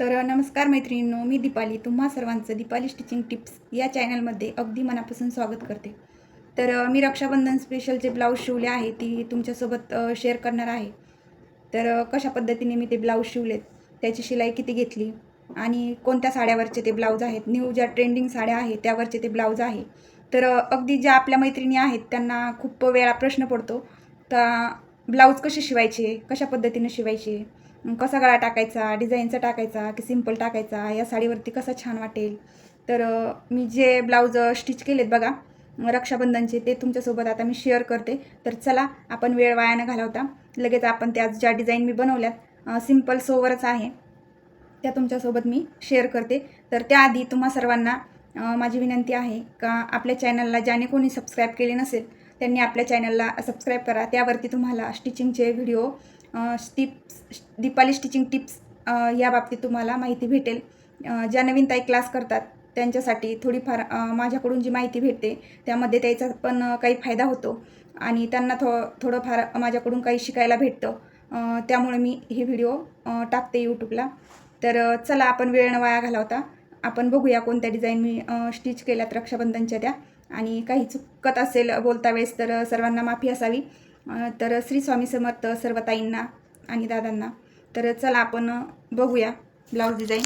तर नमस्कार मैत्रिणींनो मी दीपाली. तुम्हा सर्वांचं दीपाली स्टिचिंग टिप्स या चॅनलमध्ये अगदी मनापासून स्वागत करते. तर मी रक्षाबंधन स्पेशल जे ब्लाऊज शिवले आहे ती तुमच्यासोबत शेअर करणार आहे. तर कशा पद्धतीने मी ते ब्लाऊज शिवलेत त्याची शिलाई किती घेतली आणि कोणत्या साड्यावरचे ते ब्लाऊज आहेत न्यू ज्या ट्रेंडिंग साड्या आहेत त्यावरचे ते ब्लाऊज आहे. तर अगदी ज्या आपल्या मैत्रिणी आहेत त्यांना खूप वेळा प्रश्न पडतो तर ब्लाऊज कसे शिवायचे कशा पद्धतीने शिवायचे कसा गळा टाकायचा डिझाईनचा टाकायचा की सिंपल टाकायचा या साडीवरती कसा छान वाटेल? तर मी जे ब्लाऊज स्टिच केलेत बघा रक्षाबंधनचे ते तुमच्यासोबत आता मी शेअर करते. तर चला आपण वेळ वायानं घालवता. लगेच आपण त्या ज्या डिझाईन मी बनवल्यात सिंपल सोवरच आहे त्या तुमच्यासोबत मी शेअर करते. तर त्याआधी तुम्हा सर्वांना माझी विनंती आहे का आपल्या चॅनलला ज्याने कोणी सबस्क्राईब केले नसेल त्यांनी आपल्या चॅनलला सबस्क्राईब करा. त्यावरती तुम्हाला स्टिचिंगचे video tips Deepali stitching tips या बाबतीत तुम्हाला माहिती भेटेल. ज्या नवीन ताई क्लास करतात त्यांच्यासाठी थोडीफार माझ्याकडून जी माहिती भेटते त्यामध्ये त्याचा पण काही फायदा होतो. आणि त्यांना थो थोडंफार माझ्याकडून काही शिकायला भेटतं. त्यामुळे मी हे व्हिडिओ टाकते यूट्यूबला तर चला आपण वेळ न वाया घालवता. आपण बघूया कोणत्या डिझाईन मी स्टिच केल्यात रक्षाबंधनच्या त्या. आणि काही चुकत असेल बोलता वेळेस तर सर्वांना माफी असावी. तर श्री स्वामी समर्थ सर्व ताईंना आणि दादांना. तर चला आपण बघूया ब्लाऊज डिझाईन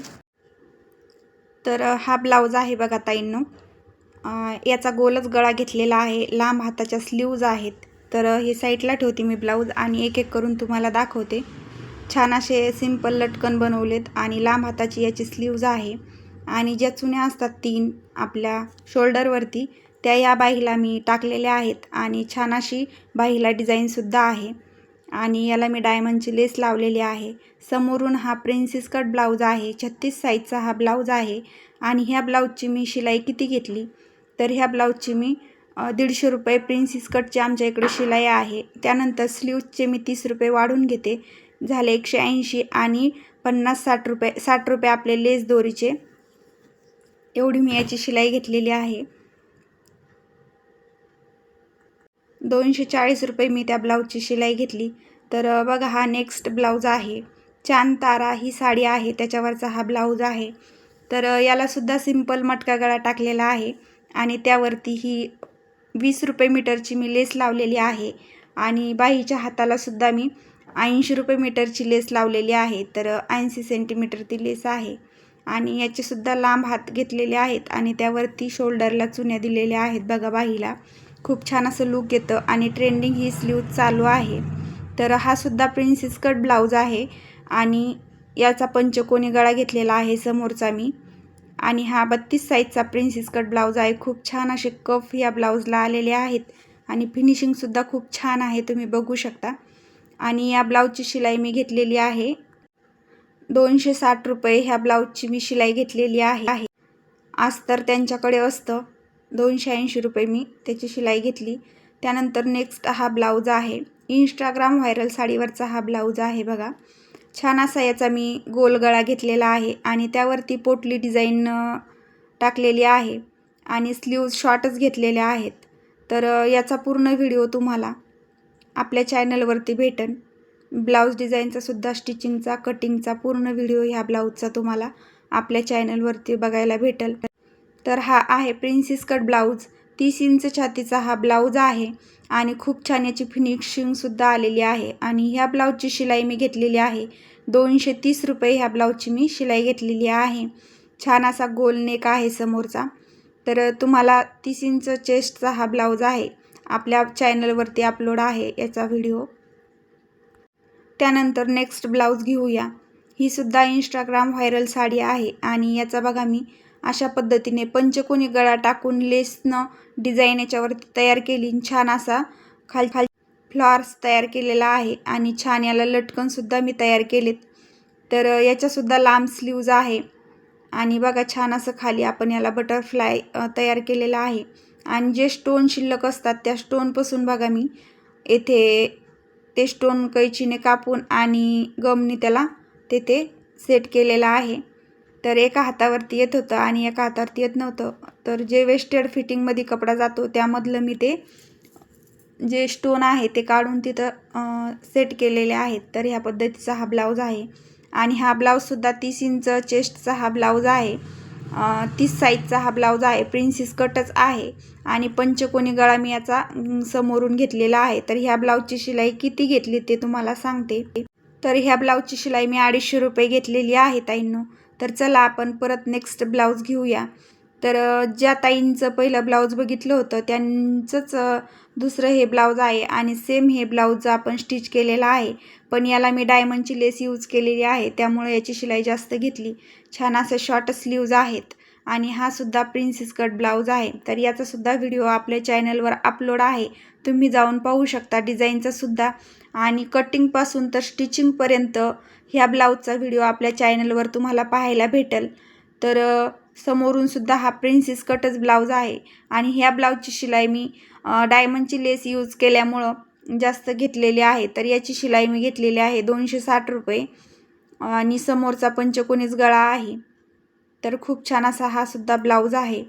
तर हा ब्लाऊज आहे बघा ताईंनो. याचा गोलच गळा घेतलेला आहे. लांब हाताच्या स्लीव्ज आहेत. तर हे साईडला ठेवते मी ब्लाऊज आणि एक एक करून तुम्हाला दाखवते. छान असे सिंपल लटकन बनवलेत आणि लांब हाताची याची स्लीव्ज आहे. आणि ज्या चुन्या असतात तीन आपल्या शोल्डरवरती त्या या बाहीला मी टाकलेल्या आहेत आणि छान अशी बाहीला डिझाईनसुद्धा आहे. आणि याला मी डायमंडची लेस लावलेली आहे. समोरून हा प्रिन्सेस कट ब्लाऊज आहे. छत्तीस साईजचा हा ब्लाऊज आहे. आणि ह्या ब्लाऊजची मी शिलाई किती घेतली? तर ह्या ब्लाऊजची मी दीडशे रुपये प्रिन्सेस कटची आमच्या इकडे शिलाई आहे. त्यानंतर स्लीव्जचे मी तीस रुपये वाढून घेते. झाले एकशे ऐंशी आणि पन्नास साठ रुपये साठ रुपये आपले लेस दोरीचे. एवढी मी याची शिलाई घेतलेली आहे. दोनशे चाळीस रुपये मी त्या ब्लाऊजची शिलाई घेतली. तर बघा हा नेक्स्ट ब्लाऊज आहे. चांद तारा ही साडी आहे त्याच्यावरचा हा ब्लाऊज आहे. तर यालासुद्धा सिंपल मटका गळा टाकलेला आहे आणि त्यावरती ही वीस रुपये मीटरची मी लेस लावलेली आहे आणि बाईच्या हातालासुद्धा मी ऐंशी रुपये मीटरची लेस लावलेली आहे. तर ऐंशी सेंटीमीटर ती लेस आहे आणि याचेसुद्धा लांब हात घेतलेले आहेत आणि त्यावरती शोल्डरला चुन्या दिलेल्या आहेत बघा बाईला. खूप छान असं लुक येतं आणि ट्रेंडिंग ही स्लीव चालू आहे. तर हा सुद्धा प्रिन्सेस कट ब्लाऊज आहे आणि याचा पंचकोनी गळा घेतलेला आहे समोरचा मी. आणि हा बत्तीस साईजचा प्रिन्सेस कट ब्लाऊज आहे. खूप छान असे कफ या ब्लाऊजला आलेले आहेत आणि फिनिशिंगसुद्धा खूप छान आहे तुम्ही बघू शकता. आणि या ब्लाऊजची शिलाई मी घेतलेली आहे. दोनशे साठ रुपये ह्या ब्लाऊजची मी शिलाई घेतलेली आहे. आज तर त्यांच्याकडे असतं. दोनशे ऐंशी रुपये मी त्याची शिलाई घेतली. त्यानंतर नेक्स्ट हा ब्लाऊज आहे. इंस्टाग्राम व्हायरल साडीवरचा हा ब्लाऊज आहे बघा. छान असा याचा मी गोलगळा घेतलेला आहे आणि त्यावरती पोटली डिझाईन टाकलेली आहे आणि स्लीव्ज शॉर्टच घेतलेल्या आहेत. तर याचा पूर्ण व्हिडिओ तुम्हाला आपल्या चॅनलवरती भेटेल ब्लाऊज डिझाईनचासुद्धा स्टिचिंगचा कटिंगचा पूर्ण व्हिडिओ ह्या ब्लाऊजचा तुम्हाला आपल्या चॅनलवरती बघायला भेटेल. तर हा आहे प्रिन्सेस कट ब्लाऊज तीस इंच छातीचा हा ब्लाऊज आहे आणि खूप छान याची फिनिशिंगसुद्धा आलेली आहे. आणि ह्या ब्लाऊजची शिलाई मी घेतलेली आहे. दोनशे तीस रुपये ह्या ब्लाऊजची मी शिलाई घेतलेली आहे. छान असा गोल नेक आहे समोरचा. तर तुम्हाला तीस इंच चेस्टचा हा ब्लाऊज आहे. आपल्या चॅनलवरती अपलोड आहे याचा व्हिडिओ त्यानंतर नेक्स्ट ब्लाऊज घेऊया. ही सुद्धा इंस्टाग्राम व्हायरल साडी आहे आणि याचा बघा मी अशा पद्धतीने पंचकोनी गळा टाकून लेसनं डिझाईन याच्यावरती तयार केली. छान असा खाल खाल फ्लॉर्स तयार केलेला आहे आणि छान याला लटकनसुद्धा मी तयार केलेत. तर याच्यासुद्धा लांब स्लीव्ज आहे आणि बघा छान असं खाली आपण याला बटरफ्लाय तयार केलेला आहे. आणि जे स्टोन शिल्लक असतात त्या स्टोनपासून बघा मी येथे ते स्टोन कैचीने कापून आणि गमने त्याला तेथे सेट केलेला आहे. तर एका हातावरती येत होतं आणि एका हातावरती येत नव्हतं. तर जे वेस्टेड फिटिंगमध्ये कपडा जातो त्यामधलं मी ते जे स्टोन आहे ते काढून तिथं सेट केलेले आहेत. तर ह्या पद्धतीचा हा ब्लाऊज आहे. आणि हा ब्लाऊजसुद्धा तीस इंच चेस्टचा हा ब्लाऊज आहे. तीस साईजचा हा ब्लाऊज आहे. प्रिन्सिस कटच आहे. आणि पंचकोनी गळा मी याचा समोरून घेतलेला आहे. तर ह्या ब्लाऊजची शिलाई किती घेतली ते तुम्हाला सांगते. तर ह्या ब्लाऊजची शिलाई मी अडीचशे रुपये घेतलेली आहे ताईंनो. तर चला आपण परत नेक्स्ट ब्लाऊज घेऊया. तर ज्या ताईंचं पहिलं ब्लाऊज बघितलं होतं त्यांचंच दुसरं हे ब्लाऊज आहे आणि सेम हे ब्लाऊज आपण स्टिच केलेलं आहे. पण याला मी डायमंडची लेस यूज केलेली आहे त्यामुळे याची शिलाई जास्त घेतली. छान असे शॉर्ट स्लीव्ज आहेत. आणि हा सुद्धा प्रिन्सेस कट ब्लाऊज आहे. तर याचासुद्धा व्हिडिओ आपल्या चॅनलवर अपलोड आहे. तुम्ही जाऊन पाहू शकता डिझाईनचा सुद्धा. आणि कटिंगपासून तर स्टिचिंगपर्यंत ह्या ब्लाऊजचा व्हिडिओ आपल्या चॅनलवर तुम्हाला पाहायला भेटेल. तर समोरून सुद्धा हा प्रिन्सेस कटच ब्लाऊज आहे. आणि ह्या ब्लाऊजची शिलाई मी डायमंडची लेस यूज केल्यामुळं जास्त घेतलेली आहे. तर याची शिलाई मी घेतलेली आहे दोनशे साठ रुपये. आणि समोरचा पंचकोनीच गळा आहे. तर खूप छान असा हा सुद्धा ब्लाऊज आहे.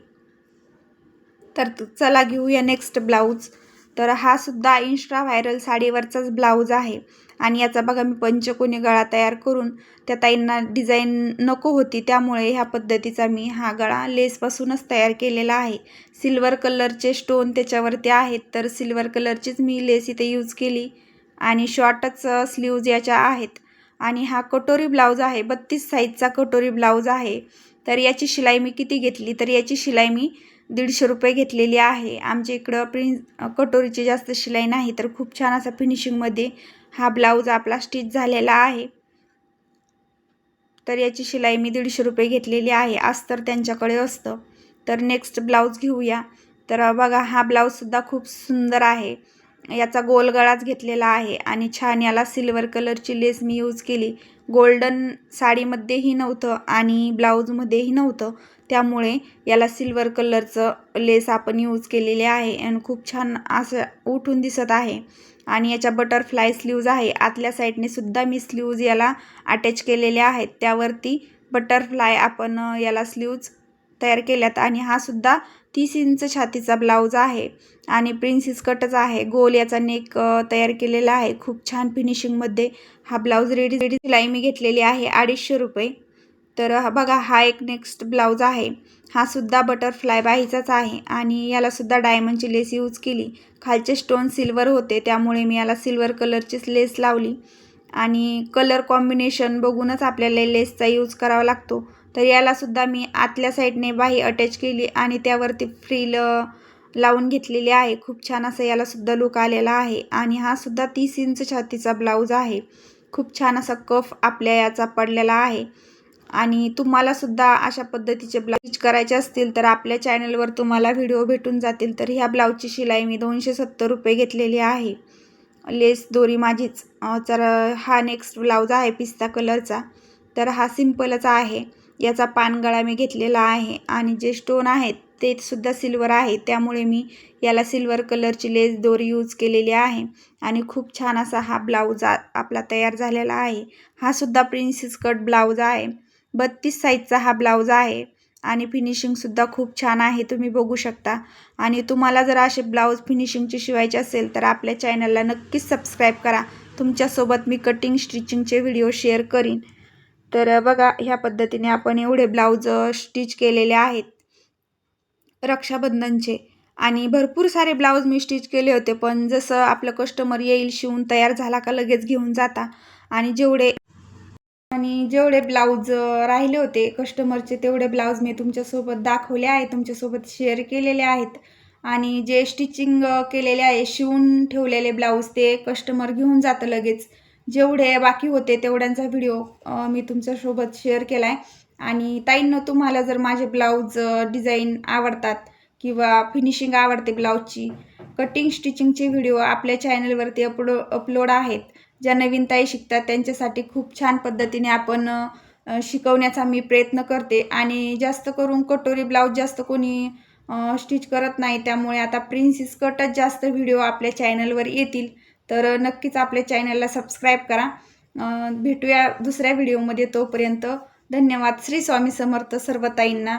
तर चला घेऊया नेक्स्ट ब्लाऊज. तर हा सुद्धा इन्स्टा व्हायरल साडीवरचाच ब्लाऊज आहे. आणि याचा बघा मी पंचकोनी गळा तयार करून त्या ताईंना डिझाईन नको होती त्यामुळे ह्या पद्धतीचा मी हा गळा लेसपासूनच तयार केलेला आहे. सिल्वर कलरचे स्टोन त्याच्यावरती आहेत तर सिल्वर कलरचीच मी लेस इथे यूज केली. आणि शॉर्टच स्लीव्ज याच्या आहेत. आणि हा कटोरी ब्लाऊज आहे बत्तीस साईजचा कटोरी ब्लाऊज आहे. तर याची शिलाई मी किती घेतली? तर याची शिलाई मी दीडशे रुपये घेतलेली आहे. आमच्या इकडं प्रिन्स कटोरीची जास्त शिलाई नाही तर खूप छान असा फिनिशिंगमध्ये हा ब्लाऊज आपला स्टिच झालेला आहे. तर याची शिलाई मी दीडशे रुपये घेतलेली आहे. अस्तर त्यांच्याकडे असतं. तर नेक्स्ट ब्लाऊज घेऊया. तर बघा हा ब्लाऊजसुद्धा खूप सुंदर आहे. याचा गोल गळाच घेतलेला आहे. आणि छान याला सिल्वर कलरची लेस मी यूज केली. गोल्डन साडीमध्येही नव्हतं आणि ब्लाऊजमध्येही नव्हतं. त्यामुळे याला सिल्वर कलरचं लेस आपण यूज केलेले आहे आणि खूप छान असं उठून दिसत आहे. आणि याच्या बटरफ्लाय स्लीव्ज आहे. आतल्या साईडने सुद्धा मी स्लीव्ज याला अटॅच केलेल्या आहेत. त्यावरती बटरफ्लाय आपण याला स्लीव्ज तयार केल्यात आणि हा सुद्धा तीस इंच छातीचा ब्लाऊज आहे. आणि प्रिन्सिस कटच आहे. गोल याचा नेक तयार केलेला आहे. खूप छान फिनिशिंगमध्ये हा ब्लाऊज रेडी रेडी शिलाई मी घेतलेली आहे. अडीचशे रुपये. तर बघा हा एक नेक्स्ट ब्लाऊज आहे. हा सुद्धा बटरफ्लाय बाहीचाच आहे. आणि यालासुद्धा डायमंडची लेस यूज केली. खालचे स्टोन सिल्वर होते. त्यामुळे मी याला सिल्वर कलरचीच लेस लावली. आणि कलर कॉम्बिनेशन बघूनच आपल्याला लेसचा यूज करावा लागतो. तर याला सुद्धा मी आतल्या साईडने बाही अटॅच केली आणि त्यावरती फ्रील लावून घेतलेली आहे. खूप छान असं यालासुद्धा लुक आलेला आहे. आणि हा सुद्धा तीस इंच छातीचा ब्लाऊज आहे. खूप छान असा कफ आपल्या याचा पडलेला आहे. आणि तुम्हाला सुद्धा अशा पद्धतीचे ब्लाऊज करायचे असतील तर आपल्या चॅनलवर तुम्हाला व्हिडिओ भेटून जातील. तर ह्या ब्लाऊजची शिलाई मी दोनशे सत्तर रुपये घेतलेली आहे. लेस दोरी माझीच. तर हा नेक्स्ट ब्लाऊज आहे पिस्ता कलरचा तर हा सिम्पलच आहे. याचा पानगळा मी घेतलेला आहे आणि जे स्टोन आहेत ते सुद्धा सिल्वर आहे. त्यामुळे मी याला सिल्वर कलरची लेस दोरी यूज केलेली आहे आणि खूप छान असा हा ब्लाऊज आपला तयार झालेला आहे. हा सुद्धा प्रिन्सेस कट ब्लाऊज आहे. बत्तीस साईजचा हा ब्लाऊज आहे आणि फिनिशिंगसुद्धा खूप छान आहे. तुम्ही बघू शकता. आणि तुम्हाला जर असे ब्लाऊज फिनिशिंगचे शिवायचे असेल तर आपल्या चॅनलला नक्कीच सबस्क्राईब करा. तुमच्यासोबत मी कटिंग स्टिचिंगचे व्हिडिओ शेअर करीन. तर बघा ह्या पद्धतीने आपण एवढे ब्लाऊज स्टिच केलेले आहेत रक्षाबंधनचे. आणि भरपूर सारे ब्लाऊज मी स्टिच केले होते पण जसं आपलं कस्टमर येईल शिवून तयार झाला का लगेच घेऊन जाता. आणि जेवढे आणि जेवढे ब्लाऊज राहिले होते कस्टमरचे तेवढे ब्लाऊज मी तुमच्यासोबत दाखवले आहे तुमच्यासोबत शेअर केलेले आहेत. आणि जे स्टिचिंग केलेले आहे शिवून ठेवलेले ब्लाऊज ते कस्टमर घेऊन जातं लगेच. जेवढे बाकी होते तेवढ्यांचा व्हिडिओ मी तुमच्यासोबत शेअर केला आहे आणि ताईंनं तुम्हाला जर माझे ब्लाऊज डिझाईन आवडतात किंवा फिनिशिंग आवडते ब्लाऊजची कटिंग स्टिचिंगचे व्हिडिओ आपल्या चॅनलवरती अपलो अपलोड आहेत. ज्या नवीन ताई शिकतात त्यांच्यासाठी खूप छान पद्धतीने आपण शिकवण्याचा मी प्रयत्न करते. आणि जास्त करून कटोरी ब्लाऊज जास्त कोणी स्टिच करत नाही. त्यामुळे आता प्रिन्सेस कटच जास्त व्हिडिओ आपल्या चॅनलवर येतील. तर नक्कीच आपल्या चॅनलला सबस्क्राईब करा. भेटूया दुसऱ्या व्हिडिओमध्ये तोपर्यंत धन्यवाद. श्री स्वामी समर्थ सर्व ताईंना